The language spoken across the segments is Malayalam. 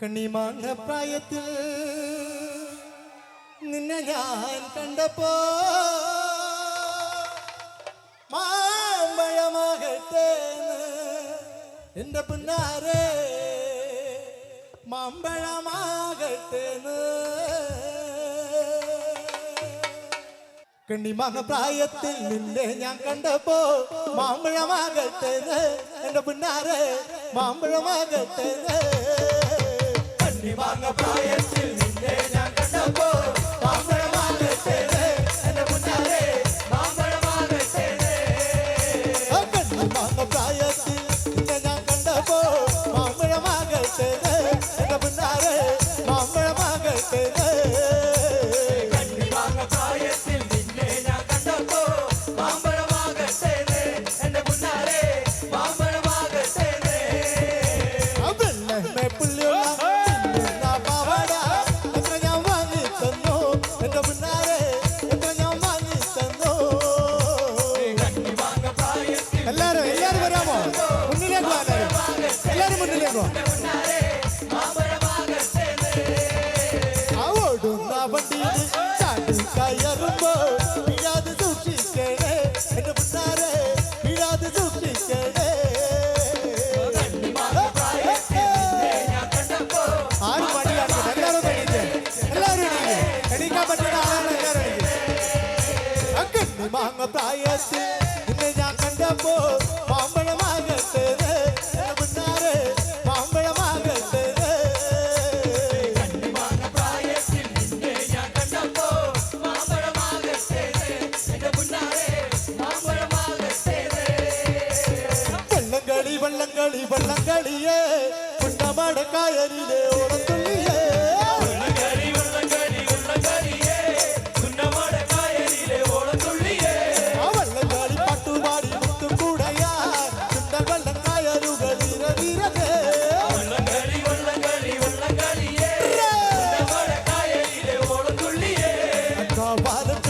കണ്ണിമാങ്ങ പ്രായത്തിൽ നിന്നെ ഞാൻ കണ്ടപ്പോ മാമ്പഴമാകട്ടെ എന്റെ പിന്നാരെ മാമ്പഴമാകട്ടെ കണ്ണിമാങ്ങ പ്രായത്തിൽ നിന്നെ ഞാൻ കണ്ടപ്പോ മാമ്പഴമാകട്ടെ എന്റെ പിന്നാരെ മാമ്പഴമാകട്ടെ не марно проезд. I'm a Sabar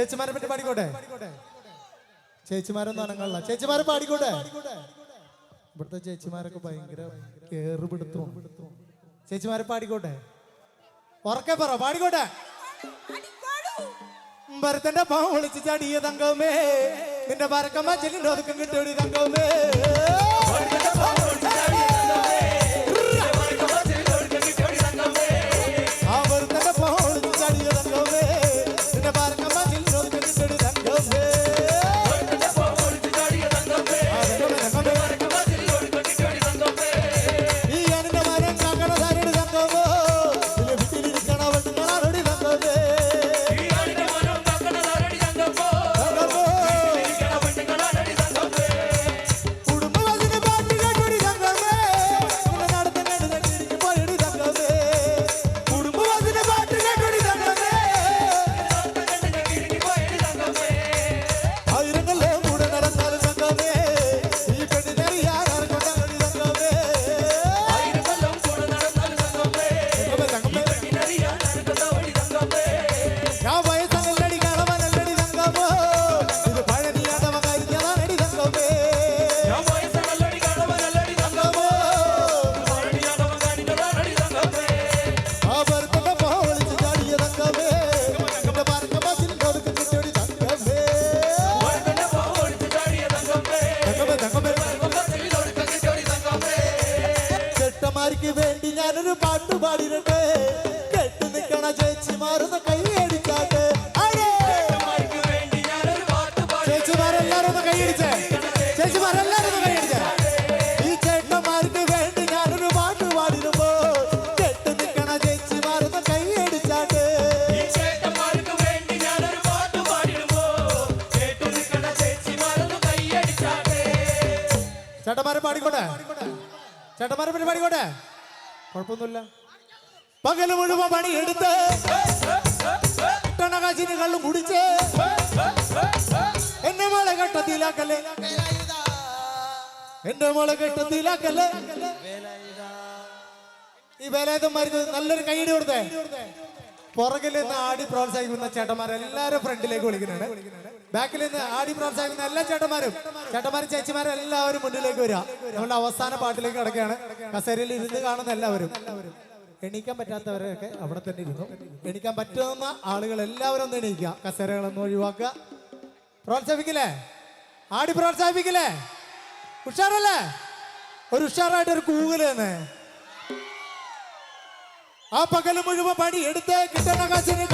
ചേച്ചിമാരെ പറ്റി പാടിക്കോട്ടെ? ചേച്ചിമാരൊന്നും അനങ്ങളല്ല ചേച്ചിമാരെ പാടിക്കോട്ടെ? ഇവിടുത്തെ ചേച്ചിമാരൊക്കെ ഭയങ്കര കേറുപിടുത്തോ. ചേച്ചിമാരെ പാടിക്കോട്ടെ? ഉറക്കെ പറ പാടിക്കോട്ടെ? ഭരതന്റെ പാവം വിളിച്ച് ചാടിയ തങ്കമേ. നിന്റെ പരക്കമ്മ ചെല്ലിന്റെ ഒതുക്കം കിട്ടിയ തങ്കമേ. കുഴപ്പമൊന്നുമില്ല. പകൽ മുഴുവൻ പണിയെടുത്ത് ടണകാശിന് കള്ളു കുടിച്ച് എന്റെ മോളെ ഘട്ടത്തിലാക്കല്ലേ എന്റെ മോളെ ഘട്ടത്തിലാക്കല്ലേ ഈ വേലായുധം മരുന്ന് നല്ലൊരു കൈയടി കൊടുത്തേ. പുറകിൽ നിന്ന് ആടി പ്രോത്സാഹിക്കുന്ന ചേട്ടന്മാരെല്ലാരും ഫ്രണ്ടിലേക്ക് വിളിക്കുന്നുണ്ട്. ബാക്കിൽ നിന്ന് ആടി പ്രോത്സാഹിക്കുന്ന എല്ലാ ചേട്ടന്മാരും ചേട്ടന്മാരും ചേച്ചിമാരും എല്ലാവരും മുന്നിലേക്ക് വരിക. നമ്മുടെ അവസാന പാട്ടിലേക്ക് കിടക്കുകയാണ്. കസേരയിൽ ഇരുന്ന് കാണുന്ന എല്ലാവരും. എണീക്കാൻ പറ്റാത്തവരൊക്കെ അവിടെ തന്നെ ഇരുന്നു. എണീക്കാൻ പറ്റുന്ന ആളുകൾ എല്ലാവരും ഒന്ന് എണീക്കുക. കസേരകളൊന്നും ഒഴിവാക്കുക. പ്രോത്സാഹിപ്പിക്കില്ലേ? ആടി പ്രോത്സാഹിപ്പിക്കില്ലേ? ഉഷാറല്ലേ? ഒരു ഉഷാറായിട്ട് ഒരു കൂകൽ തന്നെ. ആ പകല് മുഴുവൻ പണി എടുത്ത് കിട്ടണ കാശിന്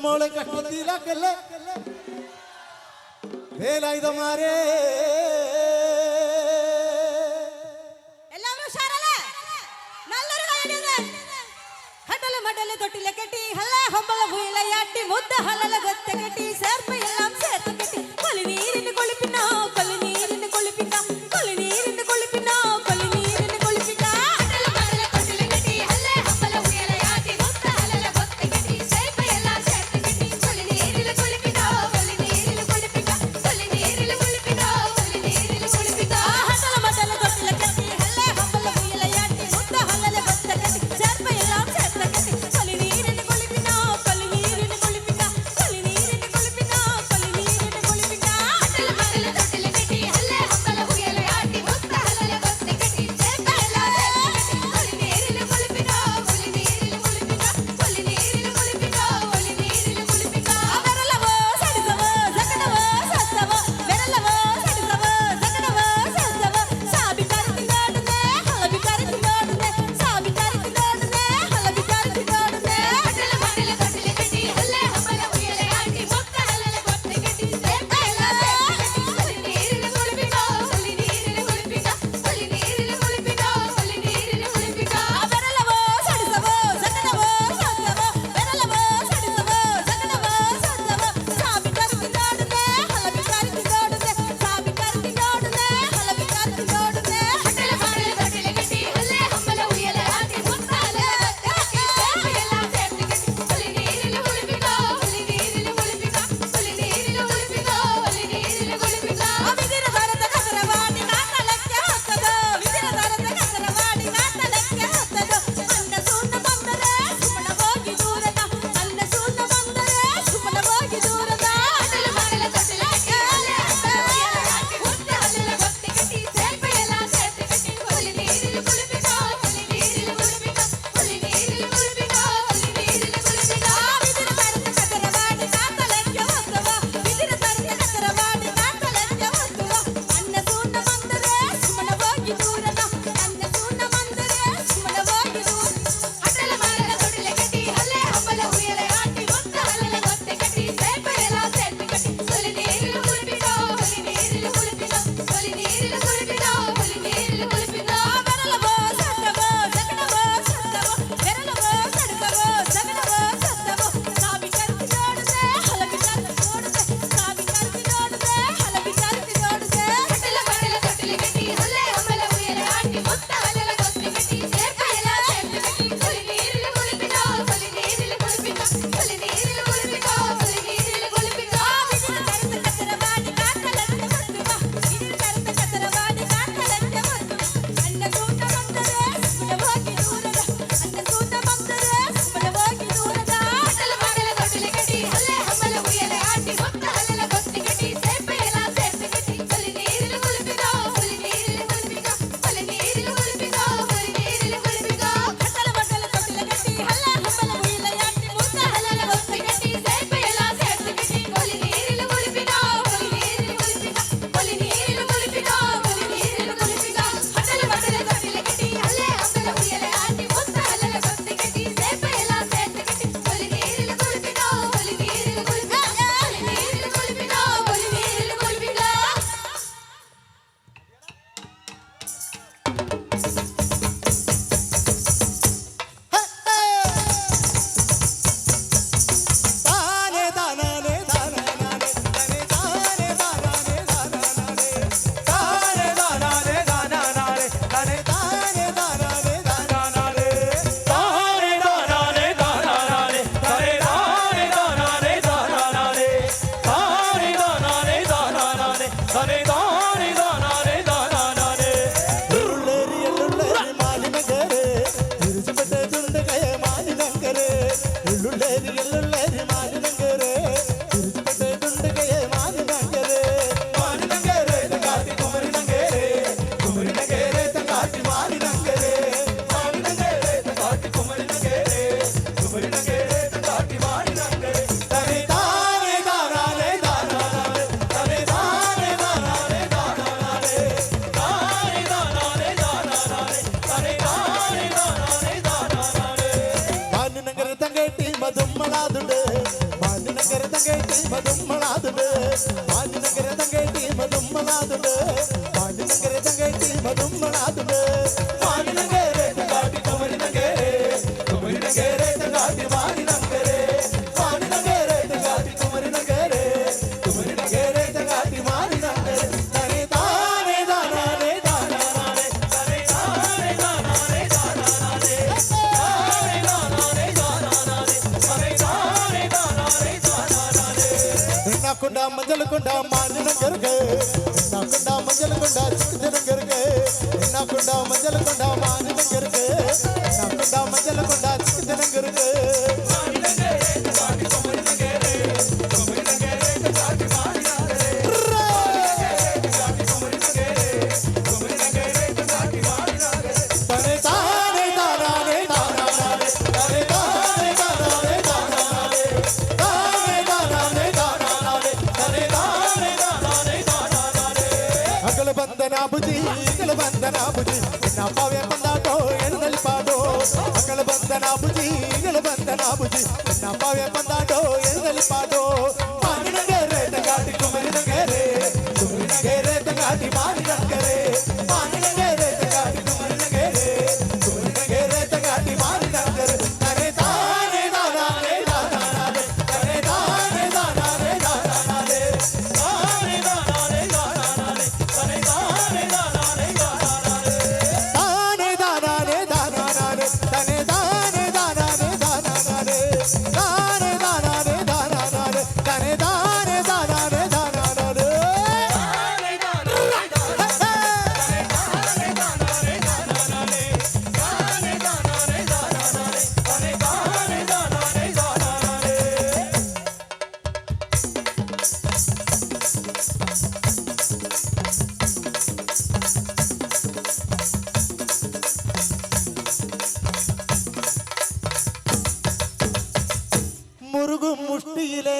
മോളെ കഷ്ടത്തിലാക്കല്ലേ വേലായുധമാരേ തൊട്ടിലെ കെട്ടി ഹല്ല ഹൊമ്പള ഭൂയിലയാട്ടി മുത്ത ഹലല ഗൊത്തകെ ਕੁੰਡਾ ਮਾਰਨ ਗਿਰ ਗਏ ਨਾ ਕੁੰਡਾ ਮੰਜਲ ਗੁੰਡਾ ਸਿੱਖ ਦਿਨ ਗਿਰ ਗਏ, ਇੰਨਾ ਕੁੰਡਾ ਗੁੰਡਾ ಬಂದನ ಬುಜಿ ನಿನ್ನ ಅಪ್ಪವೇ ಬಂದಾಟೋ ಎನ್ನಲ್ಲಿ ಪಾದೋ ಮಕ್ಕಳು ಬಂದನ ಬುಜಿ ಈಗಲು ಬಂದನ ಬುಜಿ ನಿನ್ನ ಅಪ್ಪವೇ ಬಂದಾಟೋ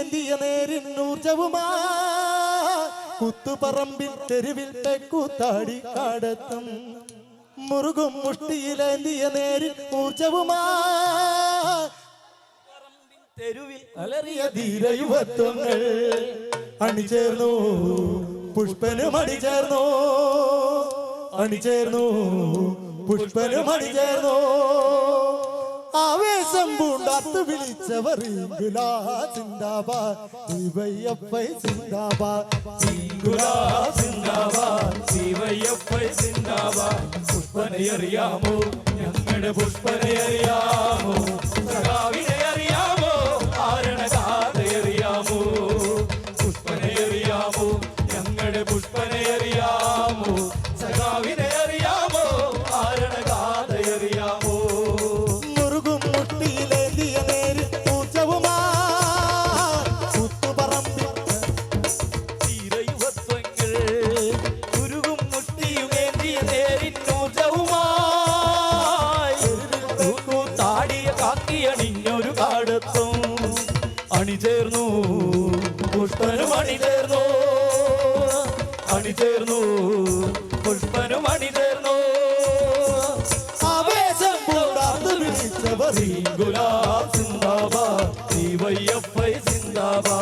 ചിന്തിയ നേരിന്നൂർജവുമാ കുത്തുപറമ്പിൻ തെരുവിൽ തെക്കൂത്താടി കടത്തും. മുറുകും മുഷ്ടിയിലേന്തിയ നേരിൽ ഊർജവുമാ. തെരുവിൽ അലറിയ ധീരയുവത്വങ്ങൾ അണിചേർന്നു പുഷ്പനും അണിചേർന്നു. അണിചേർന്നു പുഷ്പനും അണിചേർന്നോ. ആവേശം പൂണ്ടാത്ത് വിളിച്ചവർ ശിവയ്യപ്പൈ പുഷ്പനെ അറിയാമോ? ഞങ്ങളുടെ പുഷ്പനെ അറിയാമോ? ചേർന്നു. പുഷ്പനും അണി ചേർന്നു. ആവേശം പോടാത്ത് വിളിച്ചവ സിംഗുലാബ് സിന്ദാബാ ശിവയ്യപ്പൈ സിന്ദാബാ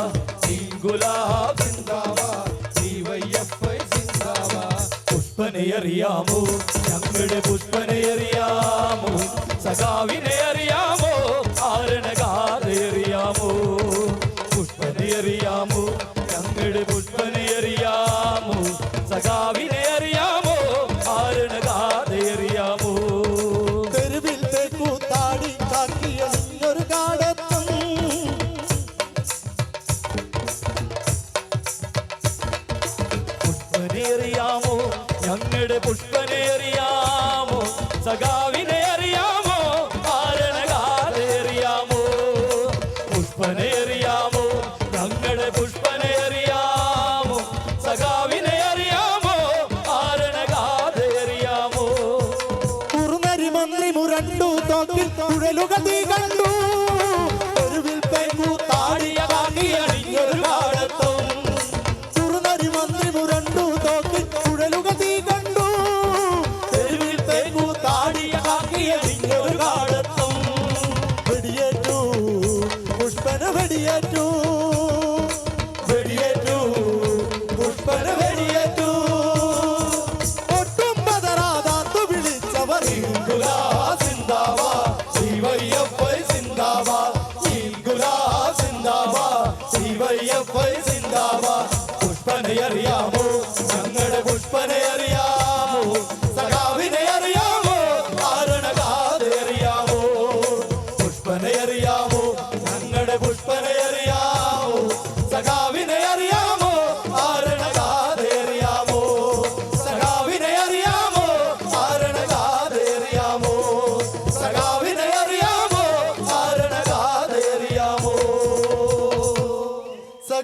സിംഗുലാബ് സിന്ദാബാ ശിവയ്യപ്പൈ സിന്ദാബാ പുഷ്പനെ അറിയാമോ? ഞങ്ങളുടെ പുഷ്പനെ അറിയാമോ? സഖാവിനെ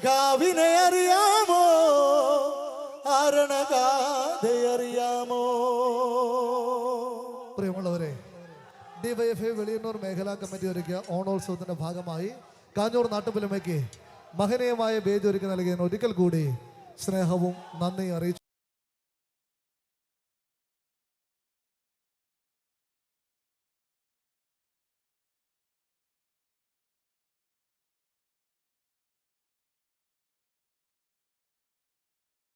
സഖാവിനെ അറിയാമോ? അരണകാതെ അറിയാമോ? പ്രിയമുള്ളവരെ ഡിവൈഎഫ്ഐ വെളിയന്നൂർ മേഖലാ കമ്മിറ്റി ഒരുക്കിയ ഓണോത്സവത്തിന്റെ ഭാഗമായി കാഞ്ഞൂർ നാട്ടുപുലമയ്ക്ക് മഹനീയമായ വേദി ഒരുക്കി നൽകിയതിന് ഒരിക്കൽ കൂടി സ്നേഹവും നന്ദി അറിയിച്ചു.